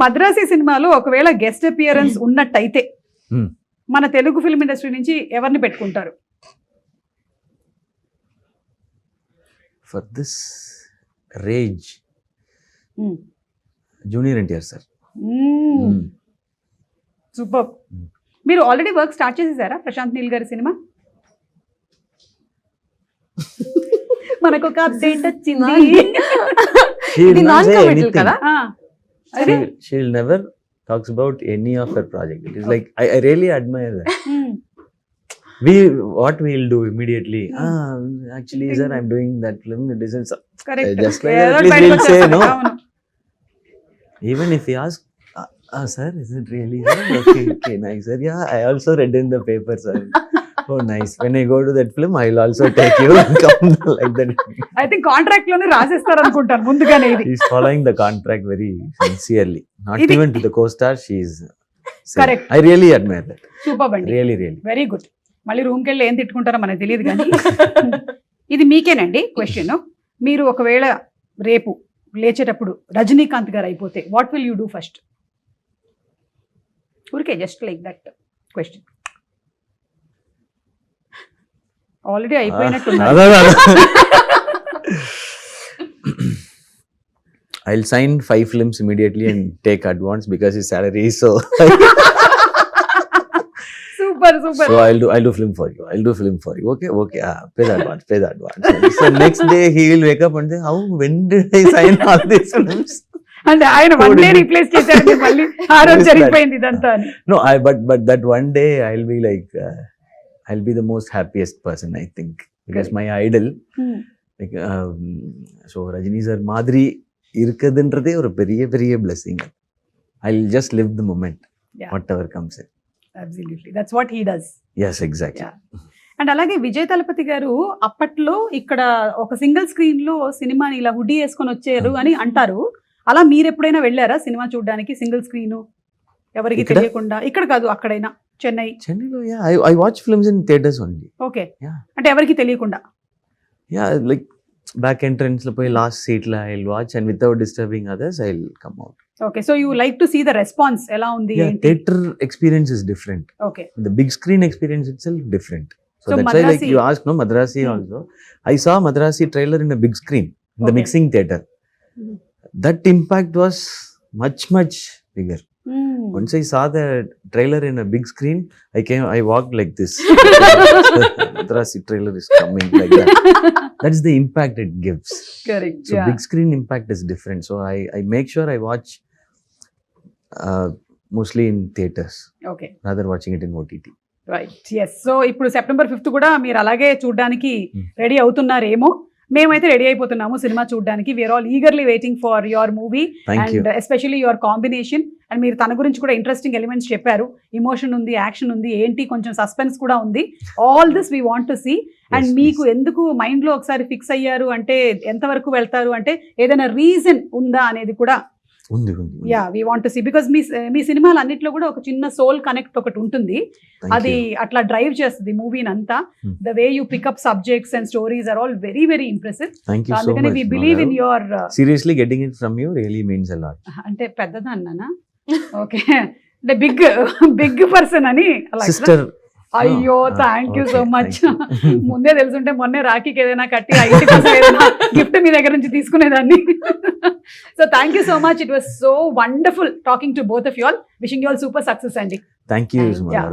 మద్రాసి సినిమాలో ఒకవేళ guest appearance ఉన్నట్టయితే Hmm. మన తెలుగు ఫిల్మ్ ఇండస్ట్రీ నుంచి ఎవరిని పెట్టుకుంటారు? For this rage Hmm. Junior NTR sir super Hmm. మీరు ఆల్రెడీ వర్క్ స్టార్ట్ చేసేసారా ప్రశాంత్ నీల్ గారి సినిమా? మనకు ఒక అప్డేట్ వచ్చింది ఇది నాన్ కమిటల్ కదా? She, she'll never talks about any of her project. It is okay. like I, I really admire that. we what we'll do immediately ah actually sir i'm doing that film it isn't correct. Uh, just like yeah, that we'll say no. even if he asks ah, ah, sir is it really sir? Okay, okay nice sir. Yeah i also read in the paper sir. Oh nice when I go to that film I will also take you come like that I think కాంట్రాక్ట్లోనే రాసేస్తారు అనుకుంటాను ముందుగానే ఇది. He is following the contract very sincerely not even to the co star she is correct I really admire that superb అండి really really very good మళ్ళీ రూమ్కి ఏం తిట్టుకుంటారో మనకు తెలియదు కానీ. ఇది మీకేనండి క్వశ్చన్ మీరు ఒకవేళ రేపు లేచేటప్పుడు రజనీకాంత్ గారు అయిపోతే what will you do first ఊరికే just like that question already అయిపోయినట్టు Ah. I'll sign five films immediately and take advance because his salary is so. Super super do I'll do film for you. I'll do film for you. Okay, okay. Ah, pay the advance. Pay the advance. so next day he will wake up and say, "How? When did I sign all these films?" అంటే ఆయన one day. Replace చేశారండి మళ్ళీ ఆ రోజు జరిగిపోయింది ఇదంతా అని No, I but but that one day I'll be like uh, I'll be the most happiest person I think because my idol Hmm. like um, so Rajini sir மாதிரி இருக்குதுன்றதே ஒரு பெரிய பெரிய blessing I just live the moment Yeah. Whatever comes absolutely that's what he does yes exactly Yeah. And అలాగే విజయ్ తలపతి గారు అప్పట్లో ఇక్కడ ఒక single screen లో సినిమాని ఇలా హుడ్డీ వేసుకొని వచ్చారు అని అంటారు అలా మీరు ఎప్పుడైనా వెళ్ళారా సినిమా చూడడానికి సింగిల్ స్క్రీన్ ఎవరికి ఇక్కడ? తెలియకుండా ఇక్కడ కాదు అక్కడైనా చెన్నై చెన్నైలో yeah I I watch films in theatres only okay. అంటే ఎవరికి తెలియకుండా యా లైక్ బ్యాక్ ఎంట్రన్స్లో పోయి లాస్ట్ సీట్లో I watch and without disturbing others I come out okay so you like to see the response ఎలా ఉంది yeah theatre experience is different okay the big screen experience itself different. So, So that's why like Madrasi- you asked, no, Madrasi Hmm. also. I saw Madrasi trailer in a big screen, in the Okay. mixing theater. Mhm. That impact Hmm. Once I saw the trailer in a big screen, I came, I walked like this. Madrasi trailer is coming like that. That's the impact it gives. Correct So big screen impact is different. So I, I make sure I watch uh, mostly in theaters okay rather watching it in OTT. Right yes so ఇప్పుడు September fifth కూడా మీరు అలాగే చూడడానికి Hmm. Ready అవుతున్నారేమో మేమైతే ready అయిపోతున్నాము cinema చూడడానికి. We are all eagerly waiting for your movie. And especially your combination and మీరు తన గురించి కూడా ఇంట్రెస్టింగ్ ఎలిమెంట్స్ చెప్పారు. ఇమోషన్ ఉంది యాక్షన్ ఉంది ఏంటి కొంచెం సస్పెన్స్ కూడా ఉంది. All this we want to see and మీకు. ఎందుకు మైండ్లో ఒకసారి ఫిక్స్ అయ్యారు అంటే ఎంతవరకు వెళ్తారు అంటే ఏదైనా రీజన్ ఉందా అనేది కూడా ఉంది. Yeah we want to see because మీ మీ సినిమాలు అన్నిట్లో కూడా ఒక చిన్న సోల్ కనెక్ట్ ఒకటి ఉంటుంది అది. అట్లా డ్రైవ్ చేస్తుంది మూవీని అంతా. The way you pick up subjects and stories are all very very impressive అందుకని. We believe in. Your it from you really means a lot. అంటే పెద్దదా అన్నానా ఓకే అంటే బిగ్ బిగ్ పర్సన్ అని Sister. అయ్యో థ్యాంక్ యూ సో మచ్. ముందే తెలుసుంటే మొన్నే రాఖీకి ఏదైనా కట్టి గిఫ్ట్ మీ దగ్గర నుంచి తీసుకునేదాన్ని. So thank you so much it was so wonderful talking to both of you all wishing you all super success అండి Madhav. yeah.